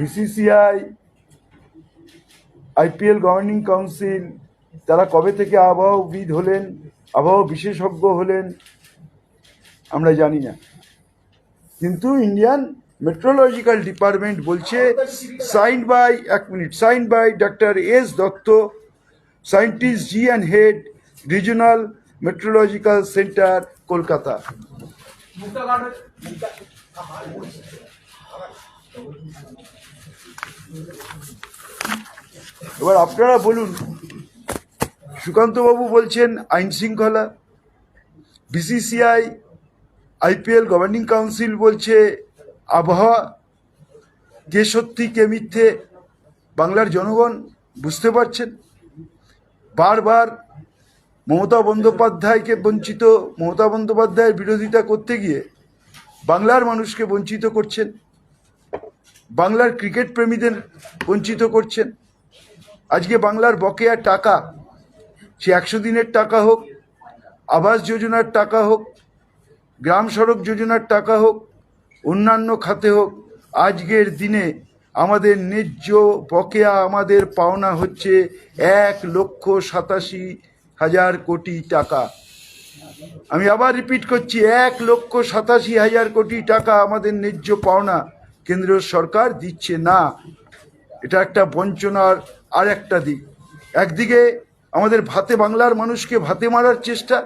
BCCI IPL governing council তারা কবে থেকে আবহাওয়াবিদ হলেন, আবহাওয়া বিশেষজ্ঞ হলেন, আমরা জানি না। কিন্তু ইন্ডিয়ান মেট্রোলজিক্যাল ডিপার্টমেন্ট বলছে সাইন্ড বাই এক minute signed by doctor S Datta scientist G and head regional metrological centre Kolkata এবার আপনারা বলুন, সুকান্তবাবু বলছেন আইন শৃঙ্খলা বিসিসিআই আইপিএল গভর্নিং কাউন্সিল বলছে আবহাওয়া, কে সত্যি, কে মিথ্যে, বাংলার জনগণ বুঝতে পারছেন? বারবার মমতা বন্দ্যোপাধ্যায়কে বঞ্চিত, মমতা বন্দ্যোপাধ্যায়ের বিরোধিতা করতে গিয়ে বাংলার মানুষকে বঞ্চিত করছেন। বাংলার ক্রিকেট প্রেমীদের বঞ্চিত করছেন। আজকে বাংলার বকেয়া টাকা, সে একশো দিনের টাকা হোক, আবাস যোজনার টাকা হোক, গ্রাম সড়ক যোজনার টাকা হোক, অন্যান্য খাতে হোক, আজকের দিনে আমাদের ন্যায্য বকেয়া আমাদের পাওনা হচ্ছে এক লক্ষ সাতাশি হাজার কোটি টাকা। আমি আবার রিপিট করছি, এক লক্ষ সাতাশি হাজার কোটি টাকা আমাদের ন্যায্য পাওনা কেন্দ্রীয় সরকার দিচ্ছে না। এটা একটা বঞ্চনার আর একটা দিক। একদিকে আমাদের ভাতে বাংলার মানুষকে ভাতে মারার চেষ্টা,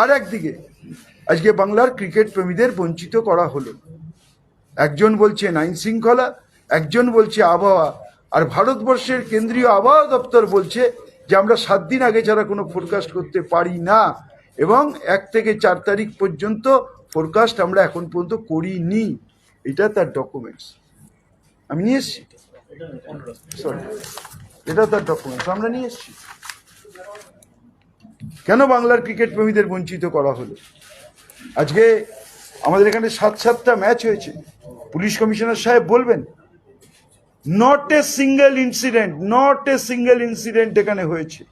আর একদিকে আজকে বাংলার ক্রিকেট প্রেমীদের বঞ্চিত করা হলো। একজন বলছে আইন শৃঙ্খলা, একজন বলছে আবহাওয়া, আর ভারতবর্ষের কেন্দ্রীয় আবহাওয়া দপ্তর বলছে যে আমরা সাত দিন আগে ছাড়া কোনো ফোরকাস্ট করতে পারি না, এবং এক থেকে চার তারিখ পর্যন্ত ফোরকাস্ট আমরা এখন পর্যন্ত করিনি। এটা তার ডকুমেন্টস আমি নিয়ে এসছি? সরি এটা তার ডকুমেন্টস আমরা নিয়ে এসছি। কেন বাংলার ক্রিকেট প্রেমীদের বঞ্চিত করা হলো? আজকে আমাদের এখানে সাত সাতটা ম্যাচ হয়েছে। পুলিশ কমিশনার সাহেব বলবেন not a single incident not a single incident এখানে হয়েছে।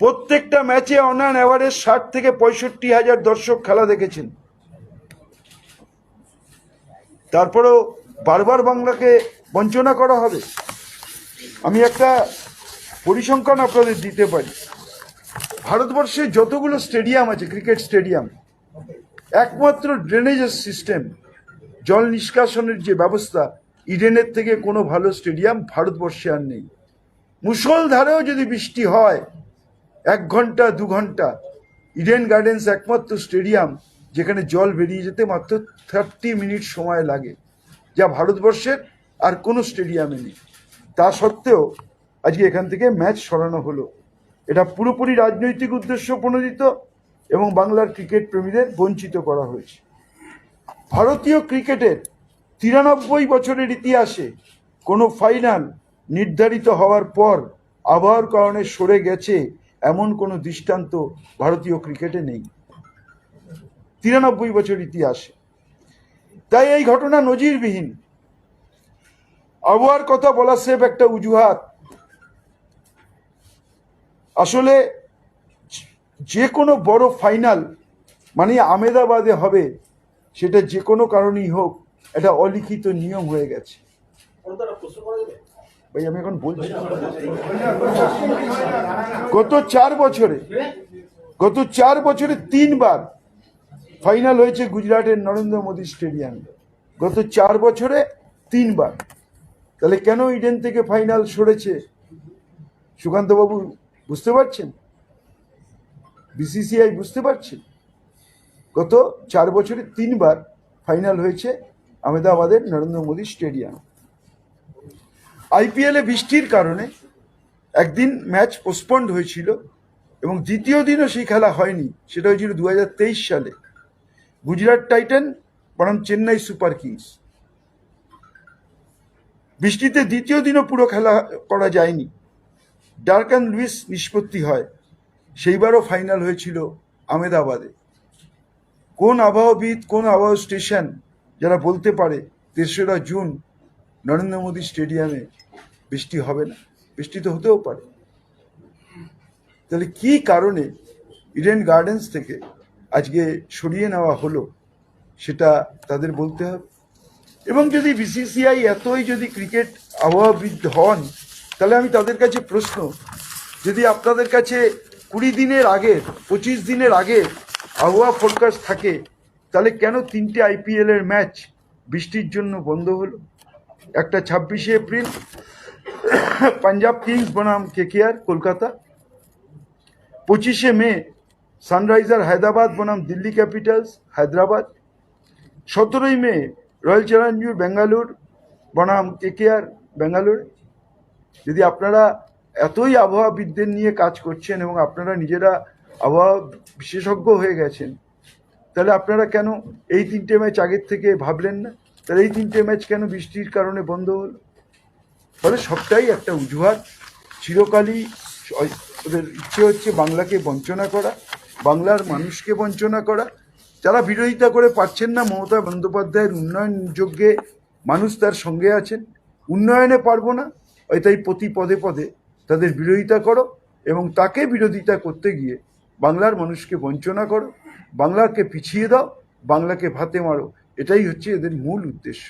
প্রত্যেকটা ম্যাচে অন অ্যান অ্যাভারেজ ষাট থেকে পঁয়ষট্টি হাজার দর্শক খেলা দেখেছেন। তারপরেও বারবার বাংলাকে বঞ্চনা করা হবে। আমি একটা পরিসংখ্যান আপনাদের দিতে পারি। ভারতবর্ষে যতগুলো স্টেডিয়াম আছে, ক্রিকেট স্টেডিয়াম, একমাত্র ড্রেনেজের সিস্টেম জল নিষ্কাশনের যে ব্যবস্থা, ইডেনের থেকে কোনো ভালো স্টেডিয়াম ভারতবর্ষে আর নেই। মুষলধারেও যদি বৃষ্টি হয়, এক ঘণ্টা, দু ঘণ্টা, ইডেন গার্ডেন্স একমাত্র স্টেডিয়াম যেখানে জল বেরিয়ে যেতে মাত্র থার্টি মিনিট সময় লাগে, যা ভারতবর্ষের আর কোনো স্টেডিয়ামে নেই। তা সত্ত্বেও আজকে এখান থেকে ম্যাচ সরানো হলো। এটা পুরোপুরি রাজনৈতিক উদ্দেশ্য প্রণোদিত এবং বাংলার ক্রিকেট প্রেমীদের বঞ্চিত করা হয়েছে। ভারতীয় ক্রিকেটের তিরানব্বই বছরের ইতিহাসে কোনো ফাইনাল নির্ধারিত হওয়ার পর আবহাওয়ার কারণে সরে গেছে এমন কোনো দৃষ্টান্ত ভারতীয় ক্রিকেটে নেই। তিরানব্বই বছর ইতিহাসে। তাই এই ঘটনা নজিরবিহীন। আবহাওয়ার কথা বলা সেব একটা অজুহাত আসলে যে কোনো বড় ফাইনাল মানে আমেদাবাদে হবে, সেটা যে কোনো কারণেই হোক এটা অলিখিত নিয়ম হয়ে গেছে। ভাই, আমি এখন বলছি। গত চার বছরে, গত চার বছরে তিনবার ফাইনাল হয়েছে গুজরাটের নরেন্দ্র মোদী স্টেডিয়ামে। গত চার বছরে তিনবার। তাহলে কেন ইডেন থেকে ফাইনাল সরেছে? সুকান্তবাবু বুঝতে পারছেন? বিসিসিআই বুঝতে পারছেন গত চার বছরে তিনবার ফাইনাল হয়েছে আহমেদাবাদের নরেন্দ্র মোদী স্টেডিয়াম। আইপিএলে বৃষ্টির কারণে একদিন ম্যাচ পোস্টপন্ড হয়েছিল এবং দ্বিতীয় দিনও সেই খেলা হয়নি। সেটা হয়েছিল দু হাজার তেইশ সালে। গুজরাট টাইটান বনাম চেন্নাই সুপার কিংস। বৃষ্টিতে দ্বিতীয় দিনও পুরো খেলা করা যায়নি। ডার্ক অ্যান্ড লুইস নিষ্পত্তি হয়। সেইবারও ফাইনাল হয়েছিল আমেদাবাদে। কোন আবহাওয়াবিদ, কোন আবহাওয়া স্টেশন, যারা বলতে পারে তেসরা জুন নরেন্দ্র মোদী স্টেডিয়ামে বৃষ্টি হবে না? বৃষ্টি তো হতেও পারে। তাহলে কি কারণে ইডেন গার্ডেন্স থেকে আজকে সরিয়ে নেওয়া হলো, সেটা তাদের বলতে হবে। এবং যদি বিসিসিআই এতই যদি ক্রিকেট আবহাওয়াবিদ হন, তাহলে আমি তাদের কাছে প্রশ্ন, যদি আপনাদের কাছে কুড়ি দিনের আগে, পঁচিশ দিনের আগে আবহাওয়া ফোরকাস্ট থাকে, তাহলে কেন তিনটে আইপিএল এর ম্যাচ বৃষ্টির জন্য বন্ধ হলো? একটা ছাব্বিশে এপ্রিল, পাঞ্জাব কিংস বনাম কেকেআর কলকাতা। পঁচিশে মে সানরাইজার হায়দ্রাবাদ বনাম দিল্লি ক্যাপিটালস, হায়দ্রাবাদ। সতেরোই মে রয়্যাল চ্যালেঞ্জার বেঙ্গালুর বনাম কেকেআর বেঙ্গালুর। যদি আপনারা এতই আবহাওয়াবিদদের নিয়ে কাজ করছেন এবং আপনারা নিজেরা আবহাওয়া বিশেষজ্ঞ হয়ে গেছেন, তাহলে আপনারা কেন এই তিনটে ম্যাচ আগের থেকে ভাবলেন না? তাহলে এই তিনটে ম্যাচ কেন বৃষ্টির কারণে বন্ধ হলো? ফলে সবটাই একটা অজুহাত চিরকালই ওদের ইচ্ছে হচ্ছে বাংলাকে বঞ্চনা করা। বাংলার মানুষকে বঞ্চনা করা। যারা বিরোধিতা করে পারছেন না, মমতা বন্দ্যোপাধ্যায়ের উন্নয়ন যোগ্যে মানুষ তার সঙ্গে আছেন। উন্নয়নে পারব না তাই প্রতি পদে পদে তাদের বিরোধিতা করো এবং তাকে বিরোধিতা করতে গিয়ে বাংলার মানুষকে বঞ্চনা করো। বাংলাকে পিছিয়ে দাও, বাংলাকে ভাতে মারো। এটাই হচ্ছে এদের মূল উদ্দেশ্য।